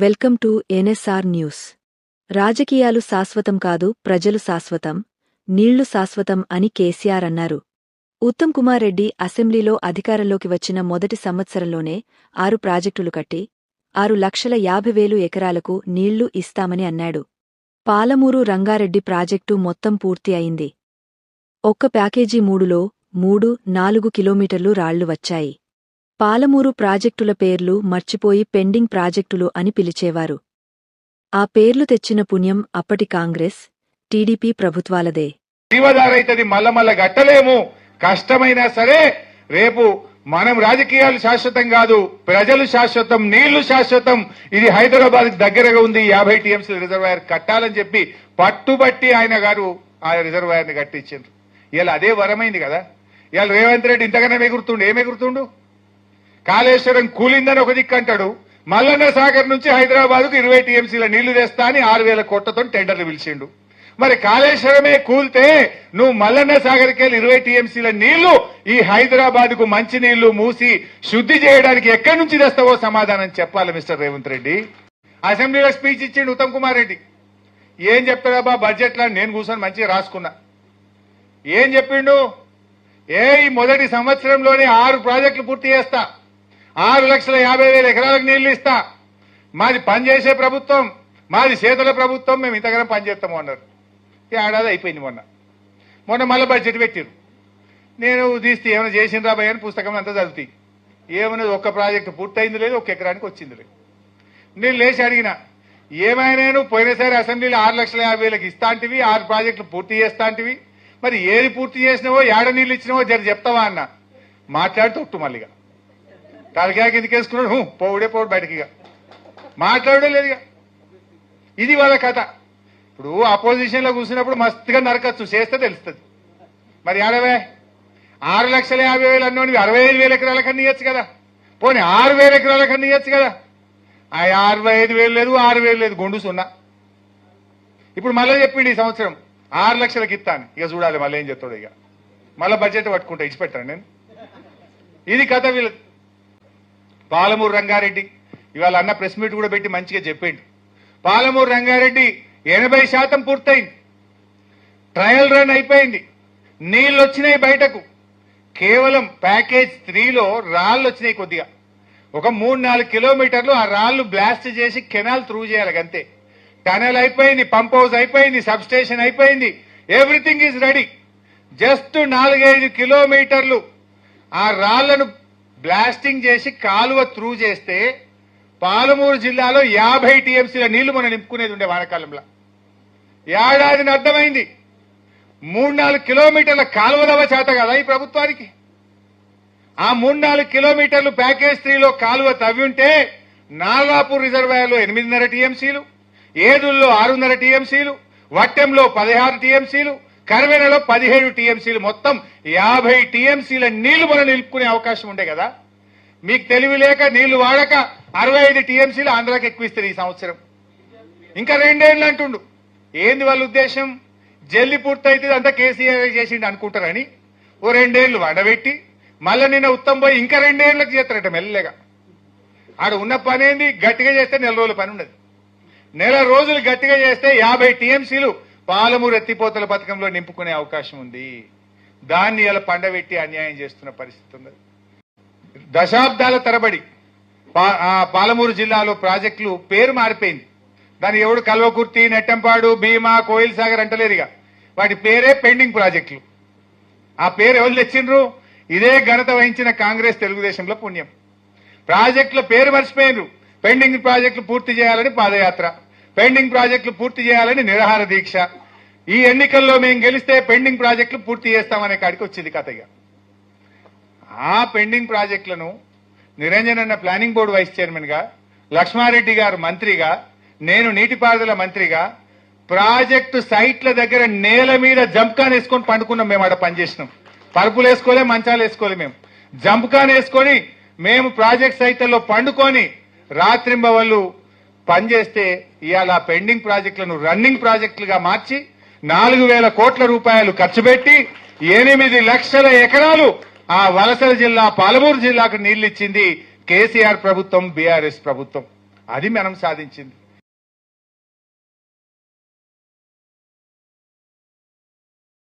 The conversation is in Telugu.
Welcome to NSR news. రాజకీయాలు శాశ్వతం కాదు ప్రజలు శాశ్వతం నీళ్ళు శాశ్వతం అని కేసీఆర్ అన్నారు. ఉత్తమ్ కుమార్ రెడ్డి అసెంబ్లీలో అధికారంలోకి వచ్చిన మొదటి సంవత్సరంలోనే ఆరు ప్రాజెక్టులు కట్టి ఆరు లక్షల యాభై వేలు ఎకరాలకు నీళ్ళు ఇస్తామని అన్నాడు. పాలమూరు రంగారెడ్డి ప్రాజెక్టు మొత్తం పూర్తి అయింది. ఒక్క ప్యాకేజీ మూడులో మూడు నాలుగు కిలోమీటర్లు రాళ్ళు వచ్చాయి. పాలమూరు ప్రాజెక్టుల పేర్లు మర్చిపోయి పెండింగ్ ప్రాజెక్టులు అని పిలిచేవారు. ఆ పేర్లు తెచ్చిన పుణ్యం అప్పటి కాంగ్రెస్ టీడీపీ ప్రభుత్వాలదే. జీవధారైతది మళ్ళ మల్ల గట్టలేము. కష్టమైనా సరే రేపు మనం రాజకీయాలు శాశ్వతం కాదు ప్రజలు శాశ్వతం నీళ్ళు శాశ్వతం. ఇది హైదరాబాద్ దగ్గరగా ఉంది. యాభై టీఎంసీ రిజర్వాయర్ కట్టాలని చెప్పి పట్టుబట్టి ఆయన గారు ఆ రిజర్వాయర్ని కట్టించారు ఇలా అదే వరమైంది కదా. ఇవాళ రేవంత్ రెడ్డి ఇంతకన్నా ఎగురుతుండు ఏం ఎగురుతుండు కాళేశ్వరం కూలిందని ఒక దిక్కు అంటాడు. మల్లన్న సాగర్ నుంచి హైదరాబాద్కు ఇరవై టీఎంసీల నీళ్ళు తెస్తా అని ఆరు వేల కోట్లతో టెండర్లు పిలిచిండు. మరి కాళేశ్వరమే కూల్తే నువ్వు మల్లన్న సాగర్కి వెళ్ళి ఇరవై టీఎంసీల నీళ్ళు ఈ హైదరాబాద్కు మంచి నీళ్ళు మూసి శుద్ధి చేయడానికి ఎక్కడి నుంచి తెస్తావో సమాధానం చెప్పాలి మిస్టర్ రేవంత్ రెడ్డి. అసెంబ్లీలో స్పీచ్ ఇచ్చిండు ఉత్తమ్ కుమార్ రెడ్డి. ఏం చెప్తాడబ్బా బడ్జెట్ లా నేను కూర్చొని మంచిగా రాసుకున్నా. ఏం చెప్పిండు? ఏ ఈ మొదటి సంవత్సరంలోనే ఆరు ప్రాజెక్టులు పూర్తి చేస్తా. ఆరు లక్షల యాభై వేల ఎకరాలకు నీళ్ళు ఇస్తా. మాది పనిచేసే ప్రభుత్వం మాది చేతుల ప్రభుత్వం మేము ఇంతగానం పనిచేస్తాము అన్నారు. ఈ ఏడాది అయిపోయింది మొన్న. మొన్న మళ్ళీ బడ్జెట్ పెట్టారు నేను తీస్తే ఏమైనా చేసిండ్రా భయ అని పుస్తకం అంతా చదువుతాయి ఏమైనా ఒక్క ప్రాజెక్టు పూర్తయింది లేదు ఒక ఎకరానికి వచ్చింది లేదు. నేను లేచి అడిగిన ఏమైనా పోయినసారి అసెంబ్లీలో ఆరు లక్షల యాభై వేలకు ఇస్తాంటివి ఆరు ప్రాజెక్టులు పూర్తి చేస్తాంటివి మరి ఏది పూర్తి చేసినావో ఏడ నీళ్ళు ఇచ్చినావో జర చెప్తావా అన్న? మాట్లాడుతూ ఒట్టు మళ్ళీగా. తలకాయ కిందకేసుకున్నాడు పోవుడే పోడు బయటకి ఇక. మాట్లాడడం లేదు ఇక. ఇది వాళ్ళ కథ. ఇప్పుడు అపోజిషన్లో కూర్చున్నప్పుడు మస్తుగా నరకచ్చు. చేస్తే తెలుస్తుంది. మరి ఆడవే? ఆరు లక్షల యాభై వేలు అన్నోని అరవై ఐదు వేల ఎకరాల కన్నా ఇవ్వచ్చు కదా. పోనీ ఆరు వేల ఎకరాల కన్నా ఇవ్వచ్చు కదా. ఆ అరవై ఐదు వేలు లేదు ఆరు వేలు లేదు గుండు సున్నా. ఇప్పుడు మళ్ళీ చెప్పిండు ఈ సంవత్సరం. ఆరు లక్షలకి ఇస్తాను ఇక చూడాలి మళ్ళీ ఏం చెప్తాడు ఇక. మళ్ళీ బడ్జెట్ పట్టుకుంటా ఇచ్చిపెట్టాను నేను? ఇది కథ వీళ్ళు పాలమూరు రంగారెడ్డి. ఇవాళ అన్న ప్రెస్ మీట్ కూడా పెట్టి మంచిగా చెప్పిండు. పాలమూరు రంగారెడ్డి ఎనభై శాతం పూర్తయింది. ట్రయల్ రన్ అయిపోయింది. నీళ్ళు వచ్చినాయి బయటకు. కేవలం ప్యాకేజ్ త్రీలో రాళ్ళు వచ్చినాయి కొద్దిగా. ఒక మూడు నాలుగు కిలోమీటర్లు ఆ రాళ్ళు బ్లాస్ట్ చేసి కెనాల్ త్రూ చేయాలి అంతే టనల్ అయిపోయింది పంప్ హౌస్ అయిపోయింది సబ్ స్టేషన్ అయిపోయింది. Everything is ready. జస్ట్ నాలుగైదు కిలోమీటర్లు ఆ రాళ్ళను బ్లాస్టింగ్ చేసి కాలువ త్రూ చేస్తే పాలమూరు జిల్లాలో యాభై టీఎంసీల నీళ్ళు మనం నింపుకునేది ఉండే వానకాలంలో. ఏడాదిని అర్థమైంది మూడు నాలుగు కిలోమీటర్ల కాలువ దవ చేత కదా ఈ ప్రభుత్వానికి? ఆ మూడు నాలుగు కిలోమీటర్లు ప్యాకేజ్ త్రీలో కాలువ తవ్వి ఉంటే నాగాపూర్ రిజర్వాయర్లో ఎనిమిదిన్నర టీఎంసీలు ఏదుల్లో ఆరున్నర టీఎంసీలు వట్టెంలో పదహారు టీఎంసీలు కరవేనలో పదిహేడు టీఎంసీలు మొత్తం యాభై టీఎంసీల నీళ్ళు మనం నిలుపుకునే అవకాశం ఉండే కదా? మీకు తెలివి లేక నీళ్ళు వాడక అరవై ఐదు టీఎంసీలు ఆంధ్రాకి ఎక్కువ ఇస్తారు ఈ సంవత్సరం. ఇంకా రెండేళ్ళు అంటుండు. ఏంది వాళ్ళ ఉద్దేశం? జల్లి పూర్తయితే అంతా కేసీఆర్ చేసిండు అనుకుంటారని ఓ రెండేళ్ళు వడబెట్టి మళ్ళీ నిన్న ఉత్తమ్ పోయి ఇంకా రెండేళ్ళకు చేస్తారట మెల్లగా. ఆడ ఉన్న పని ఏంది గట్టిగా చేస్తే నెల రోజుల పని ఉండదు. నెల రోజులు గట్టిగా చేస్తే యాభై టీఎంసీలు పాలమూరు ఎత్తిపోతల పథకంలో నింపుకునే అవకాశం ఉంది. దాన్ని ఇలా పండబెట్టి అన్యాయం చేస్తున్న పరిస్థితి ఉంది. దశాబ్దాల తరబడి పా- పాలమూరు జిల్లాలో ప్రాజెక్టులు పేరు మారిపోయింది. దాని ఎవడు కల్వకుర్తి నెట్టంపాడు భీమా కోయిల్ సాగర్ అంటలేరుగా వాటి పేరే పెండింగ్ ప్రాజెక్టులు. ఆ పేరు ఎవరు తెచ్చిండ్రు? ఇదే ఘనత వహించిన కాంగ్రెస్ తెలుగుదేశంలో పుణ్యం. ప్రాజెక్టుల పేరు మర్చిపోయినరు పెండింగ్ ప్రాజెక్టులు పూర్తి చేయాలని పాదయాత్ర. పెండింగ్ ప్రాజెక్టులు పూర్తి చేయాలని నిరాహార దీక్ష. ఈ ఎన్నికల్లో మేము గెలిస్తే పెండింగ్ ప్రాజెక్టులు పూర్తి చేస్తామనే కాడికి వచ్చింది కథగా ఆ పెండింగ్ ప్రాజెక్టులను నిరంజన్ అన్న ప్లానింగ్ బోర్డు వైస్ చైర్మన్గా లక్ష్మారెడ్డి గారు మంత్రిగా నేను నీటిపారుదల మంత్రిగా ప్రాజెక్టు సైట్ల దగ్గర నేల మీద జంప్కాన్ వేసుకొని పండుకున్నాం మేము ఆడ పనిచేసినాం. పరుపులు వేసుకోలే మంచాలు వేసుకోలే మేము. జంప్కాన్ వేసుకొని మేము ప్రాజెక్ట్ సైట్లలో పండుకొని రాత్రింబవళ్ళు పనిచేస్తే ఇవాళ పెండింగ్ ప్రాజెక్టులను రన్నింగ్ ప్రాజెక్టులుగా మార్చి నాలుగు వేల కోట్ల రూపాయలు ఖర్చు పెట్టి ఎనిమిది లక్షల ఎకరాలు ఆ వలసల జిల్లా పాలమూరు జిల్లాకు నీళ్ళు ఇచ్చింది కేసీఆర్ ప్రభుత్వం బీఆర్ఎస్ ప్రభుత్వం. అది మనం సాధించింది.